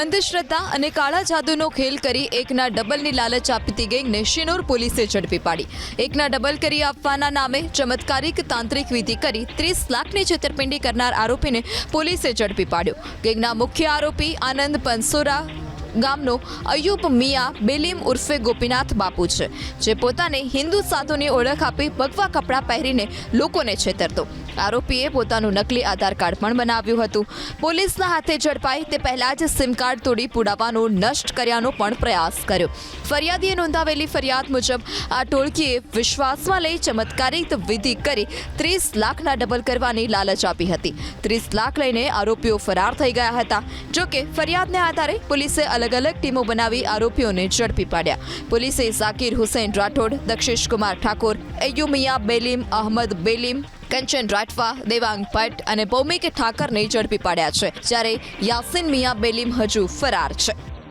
અંધશ્રદ્ધા અને કાળા જાદુનો ખેલ કરી એકના ડબલની લાલચ આપતી ગેંગને શિનોર પોલીસે ઝડપી પાડી. એકના ડબલ કરી આપવાના નામે ચમત્કારિક તાંત્રિક વિધિ કરી ત્રીસ લાખની છેતરપિંડી કરનાર આરોપીને પોલીસે ઝડપી પાડ્યો. ગેંગના મુખ્ય આરોપી આનંદ પંસોરા ગામનો અયુબ મિયા બેલીમ ઉર્ફે ગોપીનાથ બાપુ છે, જે પોતાને હિન્દુ સાધુની ઓળખ આપી ભગવા કપડાં પહેરીને લોકોને છેતરતો. આરોપીએ પોતાનું નકલી આધાર કાર્ડ પણ બનાવ્યું હતું. પોલીસના હાથે ઝડપાઈ તે પહેલા જ સિમ કાર્ડ તોડી પુડાવાનો નષ્ટ કર્યાનો પણ પ્રયાસ કર્યો. ફરિયાદીએ નોંધાવેલી ફરિયાદ મુજબ આ ટોળકીએ વિશ્વાસમાં લઈ ચમત્કારિક વિધિ કરી ત્રીસ લાખના ડબલ કરવાની લાલચ આપી હતી. ત્રીસ લાખ લઈને આરોપીઓ ફરાર થઈ ગયા હતા. જોકે ફરિયાદને આધારે પોલીસે અલગ અલગ અલગ ટીમો બનાવી આરોપીઓને ઝડપી પાડ્યા. પોલીસે ઝાકીર હુસૈન રાઠોડ, દક્ષેશ કુમાર ઠાકોર અયુમિયા બેલીમ, અહમદ બેલીમ, કંચન રાઠવા, દેવાંગ ભટ્ટ અને ભૌમિક ઠાકરને ઝડપી પાડ્યા છે, જ્યારે યાસીન મિયા બેલીમ હજુ ફરાર છે.